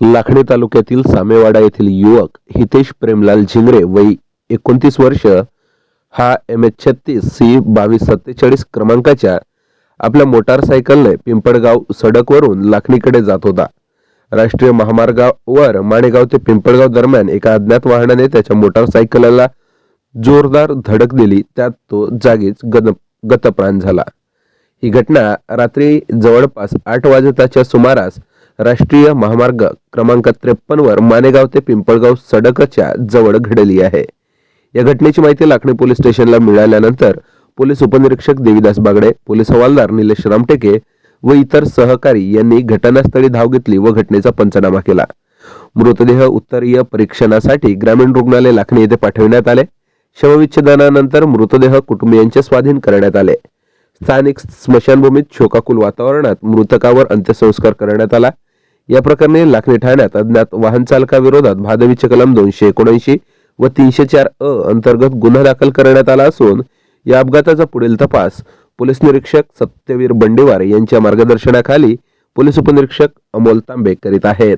लाखणी तालुक्यातील सामेवाडा येथील युवक हितेश प्रेमलाल झिंगरे वय एकोणतीस वर्ष. हा एम एच छत्तीस सी बावीस सत्तेचाळीस क्रमांकाच्या आपल्या मोटारसायकलने पिंपळगाव सडकवरून लाखणीकडे जात होता. राष्ट्रीय महामार्गावर माणेगाव ते पिंपळगाव दरम्यान एका अज्ञात वाहनाने त्याच्या मोटारसायकलला जोरदार धडक दिली. त्यात तो जागीच गद गतप्राण झाला. ही घटना रात्री जवळपास आठ वाजताच्या सुमारास राष्ट्रीय महामार्ग क्रमांक त्रेपन्न वर मानेगाव ते पिंपळगाव सडकच्या जवळ घडली आहे. या घटनेची माहिती लाखणी पोलीस स्टेशनला मिळाल्यानंतर पोलीस उपनिरीक्षक देविदास बागडे पोलीस हवालदार निलेश रामटेके व इतर सहकारी यांनी घटनास्थळी धाव घेतली व घटनेचा पंचनामा केला. मृतदेह उत्तरीय परीक्षणासाठी ग्रामीण रुग्णालय लाखणी येथे पाठविण्यात आले. शवविच्छेदनानंतर मृतदेह कुटुंबियांच्या स्वाधीन करण्यात आले. स्थानिक स्मशानभूमीत शोकाकुल वातावरणात मृतकावर अंत्यसंस्कार करण्यात आला. या प्रकरणी लाखणी ठाण्यात अज्ञात वाहन चालकाविरोधात भादवीचे कलम दोनशे एकोणऐंशी व तीनशे चार अ अंतर्गत गुन्हा दाखल करण्यात आला असून या अपघाताचा पुढील तपास पोलीस निरीक्षक सत्यवीर बंडेवार यांच्या मार्गदर्शनाखाली पोलीस उपनिरीक्षक अमोल तांबे करीत आहेत.